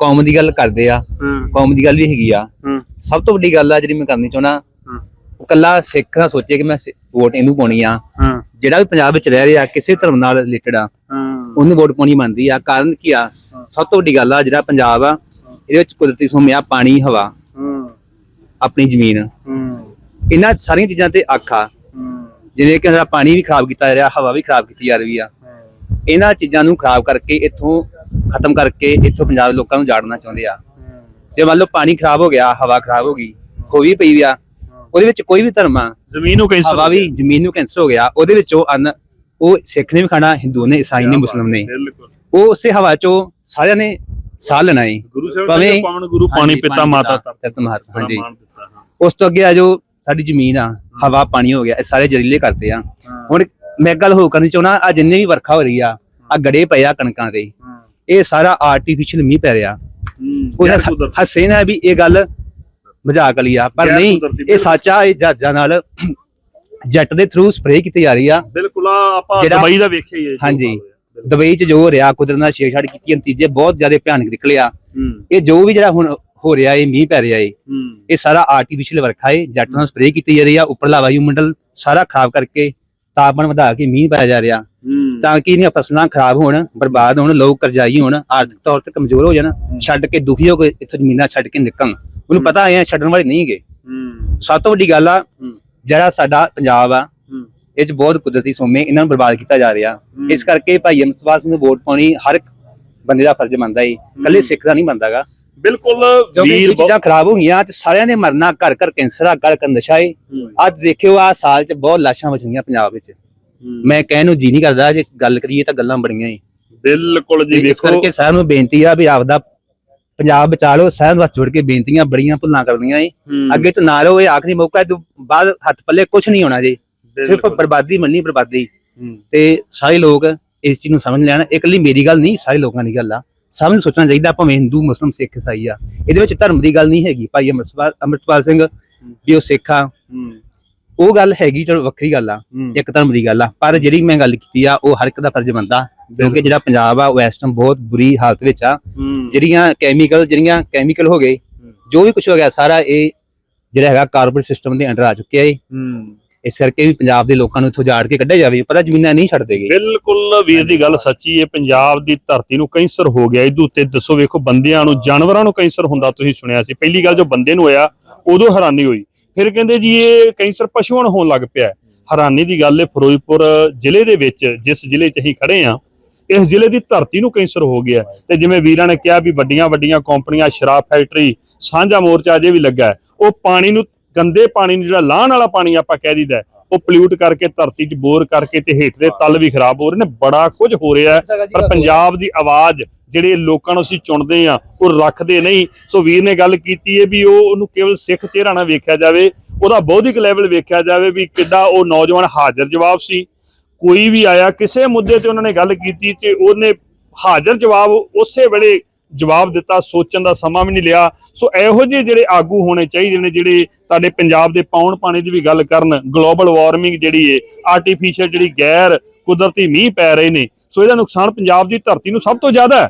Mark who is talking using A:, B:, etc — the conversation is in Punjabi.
A: ਕੌਮ ਦੀ ਗੱਲ ਕਰਦੇ ਆ ਕੌਮ ਦੀ ਗੱਲ ਵੀ ਹੈਗੀ ਆ। ਸਭ ਤੋਂ ਵੱਡੀ ਗੱਲ ਆ ਜਿਹੜੀ ਮੈਂ ਕਰਨੀ ਉਹ ਕੱਲਾ ਸਿੱਖ ਨਾ ਸੋਚੇ ਕਿ ਮੈਂ ਵੋਟ ਇਹਨੂੰ ਪਾਉਣੀ ਆ। ਜਿਹੜਾ ਵੀ ਪੰਜਾਬ ਵਿੱਚ ਰਹਿ ਰਿਹਾ ਕਿਸੇ ਧਰਮ ਨਾਲ ਰਿਲੇਟਡ ਆ ਉਹਨੂੰ ਵੋਟ ਪਾਉਣੀ ਮੰਨਦੀ ਆ। ਕਾਰਨ ਕੀ ਆ? ਸਭ ਤੋਂ ਵੱਡੀ ਗੱਲ ਆ ਜਿਹੜਾ ਪੰਜਾਬ ਆ ਇਹਦੇ ਵਿੱਚ ਕੁਦਰਤੀ ਸੋਮਿਆ ਪਾਣੀ ਹਵਾ ਆਪਣੀ ਜ਼ਮੀਨ। ਇਹਨਾਂ ਸਾਰੀਆਂ ਚੀਜ਼ਾਂ ਤੇ ਅੱਖ ਆ। ਜਿਵੇਂ ਕਿ ਸਾਡਾ ਪਾਣੀ ਵੀ ਖਰਾਬ ਕੀਤਾ ਜਾ ਰਿਹਾ ਹਵਾ ਵੀ ਖਰਾਬ ਕੀਤੀ ਜਾ ਰਹੀ ਆ। ਇਹਨਾਂ ਚੀਜ਼ਾਂ ਨੂੰ ਖਰਾਬ ਕਰਕੇ ਇੱਥੋਂ ਖਤਮ ਕਰਕੇ ਇੱਥੋਂ ਪੰਜਾਬ ਦੇ ਲੋਕਾਂ ਨੂੰ ਜਾੜਨਾ ਚਾਹੁੰਦੇ ਆ। ਜੇ ਮੰਨ ਲਓ ਪਾਣੀ ਖਰਾਬ ਹੋ ਗਿਆ ਹਵਾ ਖਰਾਬ ਹੋ ਗਈ ਹੋ ਵੀ ਪਈ ਆ ਉਹਦੇ ਵਿੱਚ ਕੋਈ ਵੀ ਧਰਮ ਆ
B: ਜ਼ਮੀਨ ਨੂੰ ਕੈਂਸਰ
A: ਹਵਾ ਵੀ ਜ਼ਮੀਨ ਨੂੰ ਕੈਂਸਰ ਹੋ ਗਿਆ ਉਹਦੇ ਵਿੱਚ ਉਹ ਅੰਨ ਉਹ ਸਿੱਖ ਨੇ ਵੀ ਖਾਣਾ ਹਿੰਦੂ ਨੇ ਈਸਾਈ ਨੇ ਮੁਸਲਮ ਨੇ। ਉਹ ਉਸੇ ਹਵਾ ਚੋਂ ਸਾਰਿਆਂ ਨੇ ਸਾਹ ਲੈਣਾ ਹੈ
B: ਗੁਰੂ ਸਾਹਿਬ
A: ਭਾਵੇਂ-
B: ਨੇ ਪਾਵਨ ਗੁਰੂ ਪਾਣੀ ਪਿਤਾ ਮਾਤਾ
A: ਧਰਤ ਮਾਤਾ ਹਾਂਜੀ। ਉਸ ਤੋਂ ਅੱਗੇ ਆ ਜੋ ਸਾਡੀ ਜ਼ਮੀਨ ਆ ਹਵਾ ਪਾਣੀ ਹੋ ਗਿਆ ਇਹ ਸਾਰੇ ਜ਼ਰੀਲੇ ਕਰਤੇ ਆ। ਹੁਣ ਮੈਂ ਇੱਕ ਗੱਲ ਹੋ ਕਰਨੀ ਚਾਹੁੰਦਾ ਆ ਜਿੰਨੇ ਵੀ ਵਰਖਾ ਹੋ ਰਹੀ ਆ ਆ ਗੜੇ ਪਏ ਆ ਕਣਕਾਂ ਦੇ। ਇਹ ਸਾਰਾ ਆਰਟੀਫੀਸ਼ੀਅਲ ਮੀਂਹ ਪੈ ਰਿਹਾ।
B: ਕੁਦਰਤੀ।
A: ਹੱਸੇ ਨਾ ਵੀ ਇਹ ਗੱਲ ਮਜ਼ਾਕ ਵਾਲੀ ਆ ਪਰ ਨਹੀਂ ਇਹ ਸੱਚ ਇਹ ਜਹਾਜ਼ਾਂ ਨਾਲ ਜੈਟ ਦੇ ਥਰੂ ਸਪਰੇਅ ਕੀਤੀ ਜਾ ਰਹੀ ਆ।
B: ਬਿਲਕੁਲ ਆ ਆਪਾਂ ਦੁਬਈ ਦਾ ਵੇਖਿਆ ਹੀ ਹੈ
A: ਹਾਂਜੀ। ਦੁਬਈ 'ਚ ਜੋ ਹੋ ਰਿਹਾ ਕੁਦਰਤ ਨਾਲ ਛੇੜਛਾੜ ਕੀਤੀ ਨਤੀਜੇ ਬਹੁਤ ਜ਼ਿਆਦਾ ਭਿਆਨਕ ਨਿਕਲੇ ਆ
B: ਹੂੰ।
A: ਇਹ ਜੋ ਵੀ ਜਿਹੜਾ ਹੁਣ ਹੋ ਰਿਹਾ ਏ ਮੀਂਹ ਪੈ ਰਿਹਾ ਏ। ਇਹ ਸਾਰਾ ਆਰਟੀਫੀਸ਼ੀਅਲ ਵਰਖਾ ਏ ਜੱਟ ਨਾਲ ਸਪਰੇਅ ਕੀਤੀ ਜਾ ਰਹੀ ਆ ਉੱਪਰਲਾ ਵਾਯੂਮੰਡਲ ਸਾਰਾ ਖਰਾਬ ਕਰਕੇ ਤਾਪਮਾਨ ਵਧਾ ਕੇ ਮੀਂਹ ਪੈ ਜਾ ਰਿਹਾ। ਤਾਂ ਕਿ ਇਹਦੀਆਂ ਫਸਲਾਂ ਖਰਾਬ ਹੋਣ ਬਰਬਾਦ ਹੋਣ ਲੋਕ ਕਰਜ਼ਾਈ ਹੋਣ ਆਰਥਿਕ ਤੌਰ ਤੇ ਕਮਜ਼ੋਰ ਹੋ ਜਾਣ ਛੱਡ ਕੇ ਦੁਖੀ ਹੋ ਕੇ ਇੱਥੋਂ ਜ਼ਮੀਨਾਂ ਛੱਡ ਕੇ ਨਿਕਲਣ। ਉਹਨੂੰ ਪਤਾ ਐ ਛੱਡਣ ਵਾਲੇ ਨਹੀਂ ਹੈਗੇ। ਸਭ ਤੋਂ ਵੱਡੀ ਗੱਲ ਆ। ਜਿਹੜਾ ਸਾਡਾ ਪੰਜਾਬ ਆ ਇਹ ਚ ਬਹੁਤ ਕੁਦਰਤੀ ਸੋਮੇ ਇਹਨਾਂ ਨੂੰ ਬਰਬਾਦ ਕੀਤਾ ਜਾ ਰਿਹਾ। ਇਸ ਕਰਕੇ ਭਾਈ ਅਮਰਤਪਾਲ ਸਿੰਘ ਨੂੰ ਵੋਟ ਪਾਉਣੀ ਹਰ ਇੱਕ ਬੰਦੇ ਦਾ ਫਰਜ਼ ਬਣਦਾ ਏ। ਕੱਲੇ ਸਿੱਖ ਦਾ ਨਹੀਂ ਬਣਦਾਗਾ
B: ਬਿਲਕੁਲ ਵੀਰ
A: ਚੀਜ਼ਾਂ ਖਰਾਬ ਹੋ ਗਈਆਂ ਤੇ ਸਾਰਿਆਂ ਨੇ ਮਰਨਾ ਘਰ ਘਰ ਕੈਂਸਰ ਆ ਘਰ ਘਰ ਨਸ਼ਾ ਏ। ਅੱਜ ਦੇਖਿਓ ਆ ਸਾਲ ਚ ਬਹੁਤ ਲਾਸ਼ਾਂ ਬਚੀਆਂ ਪੰਜਾਬ ਵਿੱਚ। ਮੈਂ ਕਹਿਣ ਨੂੰ ਜੀ ਨਹੀਂ ਕਰਦਾ ਜੇ ਗੱਲ ਕਰੀਏ ਤਾਂ ਗੱਲਾਂ ਬੜੀਆਂ ਏ
B: ਬਿਲਕੁਲ ਜੀ
A: ਇਸ ਕਰਕੇ ਸਾਰਿਆਂ ਨੂੰ ਬੇਨਤੀ ਆ ਵੀ ਆਪਦਾ ਪੰਜਾਬ ਬਚਾ ਲਓ ਸਾਰਿਆਂ ਨੂੰ ਹੱਥ ਜੋੜ ਕੇ ਬੇਨਤੀਆਂ ਬੜੀਆਂ ਭੁੱਲਾਂ ਕਰਦੀਆਂ ਏ
B: ਹੂੰ,
A: ਅੱਗੇ ਤੋਂ ਨਾ ਰਹੋ ਇਹ ਆਖਰੀ ਮੌਕਾ ਤੋਂ ਬਾਅਦ ਹੱਥ ਪੱਲੇ ਕੁਝ ਨਹੀਂ ਹੋਣਾ ਜੀ। ਸਿਰਫ
B: ਬਿਲਕੁਲ।
A: ਬਰਬਾਦੀ ਮੰਨੀ ਬਰਬਾਦੀ।
B: ਹੂੰ,
A: ਤੇ ਸਾਰੇ ਲੋਕ ਇਸ ਚੀਜ਼ ਨੂੰ ਸਮਝ ਲੈਣ। ਇਕੱਲੀ ਮੇਰੀ ਗੱਲ ਨਹੀਂ ਸਾਰੇ ਲੋਕਾਂ ਦੀ ਗੱਲ ਆ। ਸਭ ਨੂੰ ਸੋਚਣਾ ਚਾਹੀਦਾ ਭਾਵੇਂ ਹਿੰਦੂ ਮੁਸਲਮ ਸਿੱਖ ਈਸਾਈ ਆ। ਇਹਦੇ ਵਿੱਚ ਧਰਮ ਦੀ ਗੱਲ ਨਹੀਂ ਹੈਗੀ। ਭਾਈ ਅੰਮ੍ਰਿਤਪਾਲ ਅੰਮ੍ਰਿਤਪਾਲ ਸਿੰਘ ਵੀ ਉਹ ਸਿੱਖ ਆ।
B: ਹੂੰ,
A: ਉਹ ਗੱਲ ਹੈਗੀ ਚਲੋ ਵੱਖਰੀ ਗੱਲ ਆ ਇੱਕ ਧਰਮ ਦੀ ਗੱਲ ਆ ਪਰ ਜਿਹੜੀ ਮੈਂ ਗੱਲ ਕੀਤੀ ਆ ਉਹ ਹਰ ਇੱਕ ਦਾ ਫਰਜ਼ ਬਣਦਾ ਕਿਉਂਕਿ ਜਿਹੜਾ ਪੰਜਾਬ ਆ ਉਹ ਇਸ ਟਾਈਮ ਬਹੁਤ ਬੁਰੀ ਹਾਲਤ ਵਿੱਚ ਆ। ਜਿਹੜੀਆਂ ਕੈਮੀਕਲ ਜਿਹੜੀਆਂ ਕੈਮੀਕਲ ਹੋ ਗਏ ਜੋ ਵੀ ਕੁਝ ਹੋ ਗਿਆ ਸਾਰਾ ਇਹ ਜਿਹੜਾ ਹੈਗਾ ਕਾਰਪੋਰੇਟ ਸਿਸਟਮ ਦੇ ਅੰਡਰ ਆ ਚੁੱਕਿਆ ਏ। ਇਸ ਕਰਕੇ ਵੀ ਪੰਜਾਬ ਦੇ ਲੋਕਾਂ ਨੂੰ ਇੱਥੋਂ ਜਾੜ ਕੇ ਕੱਢਿਆ ਜਾਵੇ ਪਤਾ ਜ਼ਮੀਨਾਂ ਨਹੀਂ ਛੱਡ ਦੇਗੇ।
B: ਬਿਲਕੁਲ ਵੀਰ ਦੀ ਗੱਲ ਸੱਚੀ ਹੈ ਪੰਜਾਬ ਦੀ ਧਰਤੀ ਨੂੰ ਕੈਂਸਰ ਹੋ ਗਿਆ ਇਹਦੇ ਉੱਤੇ ਦੱਸੋ ਵੇਖੋ ਬੰਦਿਆਂ ਨੂੰ ਜਾਨਵਰਾਂ ਨੂੰ ਕੈਂਸਰ ਹੁੰਦਾ ਤੁਸੀਂ ਸੁਣਿਆ ਸੀ ਪਹਿਲੀ ਗੱਲ ਜੋ ਬੰਦੇ ਨੂੰ ਹੋਇਆ ਉਦੋਂ ਹੈਰਾਨੀ ਹੋਈ। ਫਿਰ ਕਹਿੰਦੇ ਜੀ ਇਹ ਕੈਂਸਰ ਪਸ਼ੂਆਂ ਨੂੰ ਹੋਣ ਲੱਗ ਪਿਆ ਹੈਰਾਨੀ ਦੀ ਗੱਲ ਹੈ, ਫਿਰੋਜ਼ਪੁਰ ਜ਼ਿਲ੍ਹੇ ਦੇ ਵਿੱਚ ਜਿਸ ਜ਼ਿਲ੍ਹੇ 'ਚ ਅਸੀਂ ਖੜੇ ਆ ਇਸ ਜ਼ਿਲ੍ਹੇ ਦੀ ਧਰਤੀ ਨੂੰ ਕੈਂਸਰ ਹੋ ਗਿਆ ਤੇ ਜਿਵੇਂ ਵੀਰਾਂ ਨੇ ਕਿਹਾ ਵੀ ਵੱਡੀਆਂ ਵੱਡੀਆਂ ਕੰਪਨੀਆਂ, ਸ਼ਰਾਬ ਫੈਕਟਰੀ, ਸਾਂਝਾ ਮੋਰਚਾ ਅਜੇ ਵੀ ਲੱਗਾ ਹੈ। ਉਹ ਪਾਣੀ ਨੂੰ, ਗੰਦੇ ਪਾਣੀ ਨੂੰ ਜਿਹੜਾ ਲਾਹਣ ਵਾਲਾ ਪਾਣੀ ਆਪਾਂ ਕਹਿ ਦਿੰਦਾ ਉਹ ਪੋਲਿਊਟ ਕਰਕੇ ਧਰਤੀ 'ਚ ਬੋਰ ਕਰਕੇ ਤੇ ਹੇਠ ਦੇ ਤਲ ਵੀ ਖਰਾਬ ਹੋ ਰਹੇ ਨੇ ਬੜਾ ਕੁਝ ਹੋ ਰਿਹਾ ਪਰ ਪੰਜਾਬ ਦੀ ਆਵਾਜ਼ ਜਿਹੜੇ ਲੋਕਾਂ ਨੂੰ ਅਸੀਂ ਚੁਣਦੇ ਆ ਉਹ ਰੱਖਦੇ ਨਹੀਂ। ਸੋ ਵੀਰ ਨੇ ਗੱਲ ਕੀਤੀ ਹੈ ਵੀ ਉਹ ਉਹਨੂੰ ਕੇਵਲ ਸਿੱਖ ਚਿਹਰਾ ਨਾ ਵੇਖਿਆ ਜਾਵੇ ਉਹਦਾ ਬੌਧਿਕ ਲੈਵਲ ਵੇਖਿਆ ਜਾਵੇ ਵੀ ਕਿੱਡਾ ਉਹ ਨੌਜਵਾਨ ਹਾਜ਼ਰ ਜਵਾਬ ਸੀ। ਕੋਈ ਵੀ ਆਇਆ ਕਿਸੇ ਮੁੱਦੇ ਤੇ ਉਹਨਾਂ ਨੇ ਗੱਲ ਕੀਤੀ ਤੇ ਉਹਨੇ ਹਾਜ਼ਰ ਜਵਾਬ ਉਸੇ ਵੇਲੇ ਜਵਾਬ ਦਿੱਤਾ, ਸੋਚਣ ਦਾ ਸਮਾਂ ਵੀ ਨਹੀਂ ਲਿਆ। ਸੋ ਇਹੋ ਜਿਹੇ ਜਿਹੜੇ ਆਗੂ ਹੋਣੇ ਚਾਹੀਦੇ ਨੇ, ਜਿਹੜੇ ਤੁਹਾਡੇ ਪੰਜਾਬ ਦੇ ਪਾਉਣ ਪਾਣੀ ਦੀ ਵੀ ਗੱਲ ਕਰਨ ਗਲੋਬਲ ਵਾਰਮਿੰਗ ਜਿਹੜੀ ਏ ਆਰਟੀਫੀਸ਼ੀਅਲ ਜਿਹੜੀ ਗੈਰ ਕੁਦਰਤੀ ਮੀਂਹ ਪੈ ਰਹੇ ਨੇ। ਸੋ ਇਹਦਾ ਨੁਕਸਾਨ ਪੰਜਾਬ ਦੀ ਧਰਤੀ ਨੂੰ ਸਭ ਤੋਂ ਜ਼ਿਆਦਾ ਹੈ।